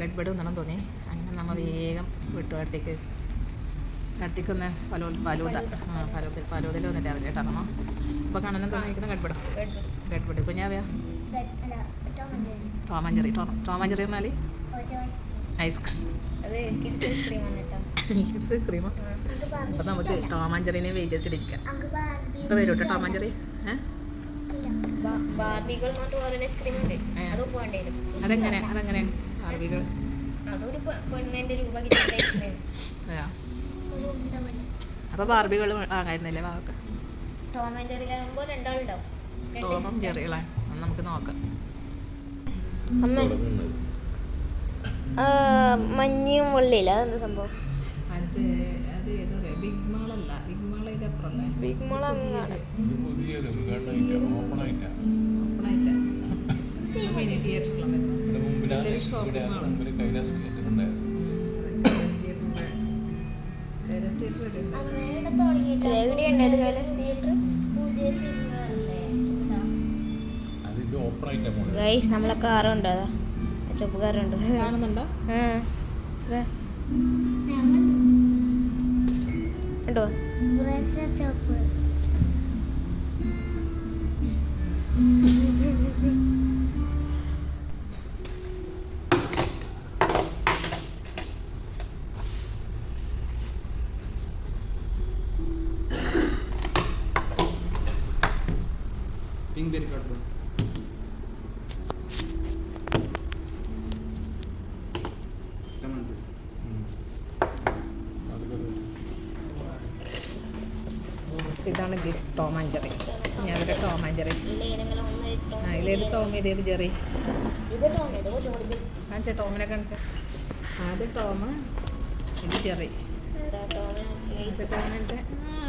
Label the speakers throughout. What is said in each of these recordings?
Speaker 1: ഗഡ്ബഡ് ഒന്നും തോന്നി. അങ്ങനെ നമ്മൾ വേഗം വിട്ടു അടുത്തേക്ക്. അടുത്തേക്ക് ഒന്ന് ഫലോ ഫലൂത ആ ഫലൂത ഫലൂതയിൽ വന്നിട്ട് അറിയാം കേട്ടോ ഇപ്പൊ അപ്പോൾ കാണാൻ തോന്നിയിരിക്കുന്ന ഗഡ്ബഡ്. ഗഡ്ബഡ്. കുഞ്ഞാവയാ Tom and Jerry Tom Tom and Jerry എന്നാൽ ഐസ്ക്രീം
Speaker 2: കിഡ്സ്
Speaker 1: ഐസ്ക്രീമോ അപ്പോൾ നമുക്ക് ടോമാഞ്ചെറിനെ വെയിറ്റ് വെച്ചിട്ടിരിക്കാം ഇപ്പോൾ വരും കേട്ടോ ടോമാഞ്ചെറി ഏ?
Speaker 2: ബാ- ബാർബികൾ എന്ന് പറഞ്ഞിട്ട് വേറൊരു ഐസ്ക്രീം ഉണ്ട്.
Speaker 1: ഏ.
Speaker 2: അത് പോകേണ്ടി വരും
Speaker 1: അതെങ്ങനെ? അതെങ്ങനെ? അറബികൾ
Speaker 2: അതൊരു പെ- രൂപ കിട്ടുന്ന ഐസ്ക്രീം
Speaker 1: അതെയോ ബാർബികൾ വാങ്ങായിരുന്നില്ലേ വാക്ക് ടോമും ചെറികളാണ് നമുക്ക് നോക്കാം.
Speaker 2: മഞ്ഞയും വെള്ളയില്ല? അതെന്താ സംഭവം?
Speaker 1: അത് അത് ഏതോ ബിഗ് മാളല്ല. ബിഗ് മാൾ അപ്പുറമല്ലേ
Speaker 2: ബിഗ് മോൾ അങ്ങാണ്
Speaker 3: മുമ്പിൽ കൈലാസ് തിയേറ്റർ ഉണ്ടായിരുന്നു
Speaker 1: കൈലാസ് തിയേറ്റർ ഉണ്ട്
Speaker 2: എവിടെയുണ്ട് അത് കൈലാസ് തിയേറ്റർ ഗൈസ് നമ്മളെ കാറുണ്ട് അതാ ചുവപ്പ് കാറുണ്ട്
Speaker 1: കാണുന്നുണ്ടോ
Speaker 2: ഉണ്ടോ?
Speaker 4: ಹಿಂಗೆ ಬೇರೆ ಕಟ್ಬೋದು
Speaker 1: ഇതാണ് ദിസ്
Speaker 2: ടോം ആൻഡ് ജെറി
Speaker 1: ഞാൻ ഇവിടെ ടോം ആൻഡ് ജെറി
Speaker 2: ആ ടോം ഇത് ഏത് ജെറി
Speaker 1: കാണിച്ചാ ടോമിനെ കാണിച്ച. അത് ടോം ഇത് ജെറി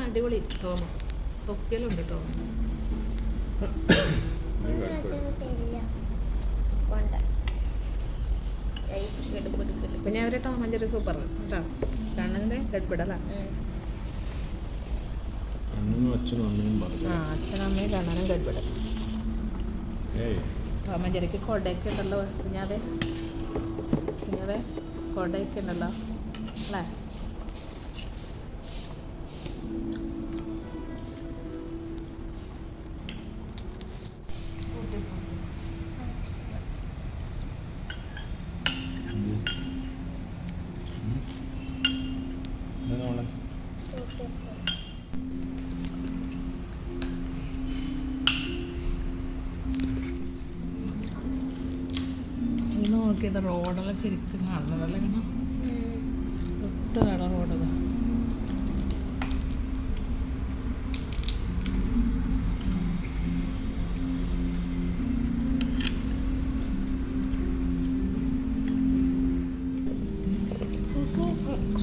Speaker 1: അടിപൊളി ടോം തൊപ്പിയലുണ്ട്
Speaker 2: ടോമിന്
Speaker 1: പിന്നെ അവരെ ടോമാഞ്ചറി സൂപ്പർ കേട്ടോ.
Speaker 3: കണ്ണന്റെ അമ്മയും
Speaker 1: ആ അച്ഛനും അമ്മയും കണ്ണനും ഗഡ്ബിട്
Speaker 3: ഏയ്.
Speaker 1: ടോമാഞ്ചറിക്ക് കൊടയൊക്കെ ഉണ്ടല്ലോ കുഞ്ഞാവേ. കുഞ്ഞാവേ കൊടയൊക്കെ ഉണ്ടല്ലോ അല്ലേ?
Speaker 3: മോളെ
Speaker 1: നോക്കിയത് റോഡെല്ലാം ശരിക്കും കാണുന്നതല്ലേ കാണാം തൊട്ട് കട റോഡ്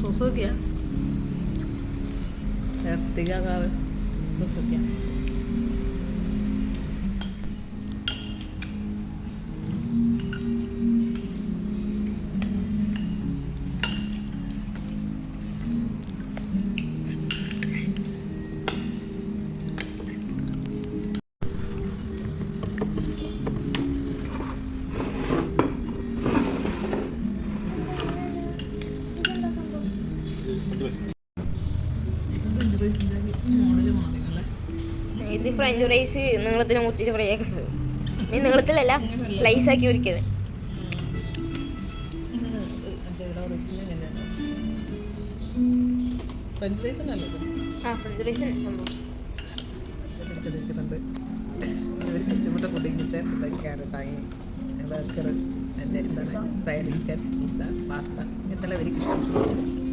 Speaker 1: സുസുക്കിയ certificado social.
Speaker 2: ഇത് ഫ്രഞ്ച് ഫ്രൈസ് നീളത്തിന് മുറിച്ചിട്ട് ഫ്രൈ ആക്കുന്നത് ഈ നീളത്തിലല്ല സ്ലൈസ് ആക്കി ഒരിക്കത്
Speaker 1: ഫ്രഞ്ച് ഫ്രൈസ്
Speaker 2: ആ ഫ്രഞ്ച് ഫ്രൈസ്
Speaker 1: ഇവർക്ക് ഇഷ്ടപ്പെട്ട ഫുഡ് ക്യാരറ്റായി ബർഗർ എന്റെ എന്താണ് ഫ്രൈഡ് ചിക്കൻ പിസ്സ പാസ്ത ഇതെല്ലാം ഇവർക്ക് ഇഷ്ടം.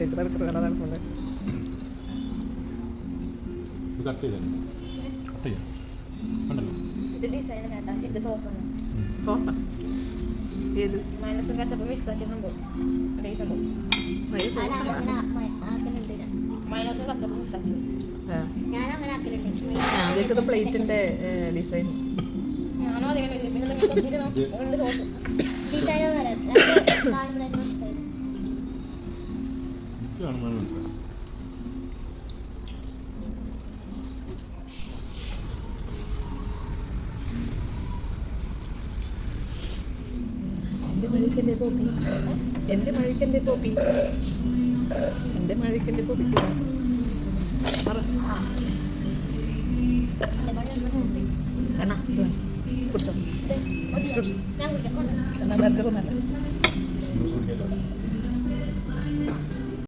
Speaker 1: ശരിക്കും നടക്കുന്നുണ്ട്
Speaker 3: ഇത് കട്ട് ചെയ്തല്ലോ കട്ട് ചെയ്യാം? ഉണ്ടല്ലോ
Speaker 2: ഇത് ഡിസൈൻ കേട്ടോ ഇത് സോസ് ആണ്.
Speaker 1: സോസാ ഏത്?
Speaker 2: മൈനസ് കത്തപ്പം മിക്സ് ആക്കിയ സംഭവം. അതേ സംഭവം മൈനസും കത്തപ്പം മിക്സ് ആക്കി
Speaker 1: ഞാൻ വിചാരിച്ചത് പ്ലേറ്റിന്റെ ഡിസൈൻ
Speaker 2: ഞാനും അതേ പിന്നെ സോസ്
Speaker 3: ആണ് വേണ്ടത് എന്റെ
Speaker 1: മഴയ്ക്കെന്റെ കോപ്പി എന്റെ മഴയ്ക്കെന്റെ കോപ്പി എന്റെ മഴയ്ക്കെന്റെ കോപ്പി പറ. എന്നാ കുടിച്ചോ എന്നാ ബർഗറും അല്ലേ